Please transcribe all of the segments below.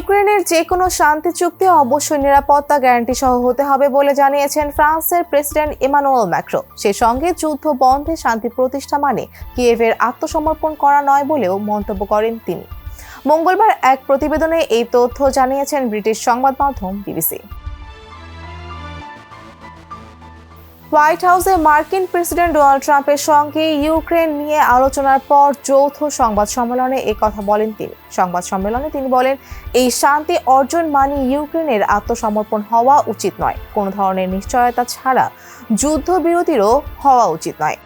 ইউক্রেনের যে কোনো শান্তি চুক্তি, অবশ্যই নিরাপত্তা গ্যারান্টি সহ হতে হবে বলে জানিয়েছেন ফ্রান্সের প্রেসিডেন্ট ইমানুয়েল ম্যাক্রো। সে সঙ্গে যুদ্ধ বন্ধে শান্তি প্রতিষ্ঠা মানে কিয়েভের আত্মসমর্পণ করা নয় বলেও মন্তব্য করেন তিনি। মঙ্গলবার এক প্রতিবেদনে এই তথ্য জানিয়েছেন ব্রিটিশ সংবাদ মাধ্যম বিবিসি। হোয়াইট হাউসে মার্কিন প্রেসিডেন্ট ডোনাল্ড ট্রাম্পের সঙ্গে ইউক্রেন নিয়ে আলোচনার পর যৌথ সংবাদ সম্মেলনে এ কথা বলেন তিনি। সংবাদ সম্মেলনে তিনি বলেন, এই শান্তি অর্জন মানে ইউক্রেনের আত্মসমর্পণ হওয়া উচিত নয়। কোনো ধরনের নিশ্চয়তা ছাড়া যুদ্ধবিরতিরও হওয়া উচিত নয়।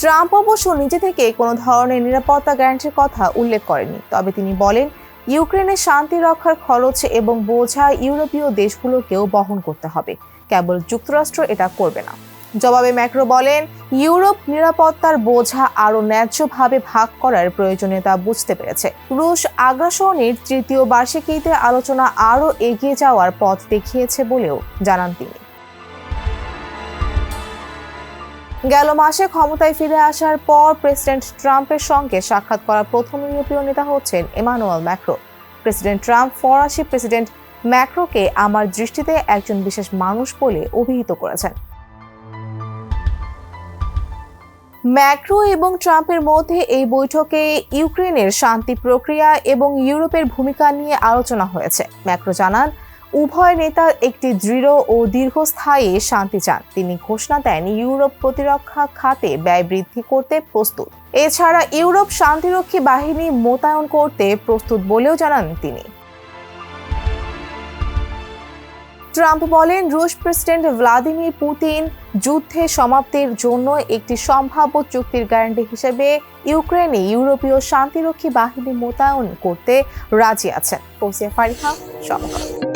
ট্রাম্প অবশ্য নিজে থেকে কোনো ধরনের নিরাপত্তা গ্যারান্টির কথা উল্লেখ করেনি তবে তিনি বলেন ইউক্রেনের শান্তি রক্ষার খরচ এবং বোঝা ইউরোপীয় দেশগুলোকেও বহন করতে হবে। কেবল যুক্তরাষ্ট্র এটা করবে না। জবাবে ম্যাক্রো বলেন, ইউরোপ নিরাপত্তার বোঝা আরও ন্যায্যভাবে ভাগ করার প্রয়োজনীয়তা বুঝতে পেরেছে। রুশ আগ্রাসনের তৃতীয় বার্ষিকীতে আলোচনা আরও এগিয়ে যাওয়ার পথ দেখিয়েছে বলেও জানান তিনি। গেল মাসে ক্ষমতায় ফিরে আসার পর প্রেসিডেন্ট ট্রাম্পের সঙ্গে সাক্ষাৎ করা প্রথম ইউরোপীয় নেতা হচ্ছেন এমানুয়েল ম্যাক্রো। প্রেসিডেন্ট ট্রাম্প ফরাসি প্রেসিডেন্ট ম্যাক্রোকে আমার দৃষ্টিতে একজন বিশেষ মানুষ বলে অভিহিত করেছেন। ম্যাক্রো এবং ট্রাম্পের মধ্যে এই বৈঠকে ইউক্রেনের শান্তি প্রক্রিয়া এবং ইউরোপের ভূমিকা নিয়ে আলোচনা হয়েছে। ম্যাক্রো জানান উভয় নেতা একটি দৃঢ় ও দীর্ঘস্থায়ী শান্তি চান। তিনি ঘোষণা দেন, ইউরোপ প্রতিরক্ষা খাতে ব্যয় বৃদ্ধি করতে প্রস্তুত। এছাড়া ইউরোপ শান্তিরক্ষী বাহিনী মোতায়েন করতে প্রস্তুত বলেও জানান তিনি। ট্রাম্প বলেন, রুশ প্রেসিডেন্ট ভ্লাদিমির পুতিন যুদ্ধের সমাপ্তির জন্য একটি সম্ভাব্য চুক্তির গ্যারান্টি হিসেবে ইউক্রেনে ইউরোপীয় শান্তিরক্ষী বাহিনী মোতায়েন করতে রাজি আছেন। ফারিহা সংবাদ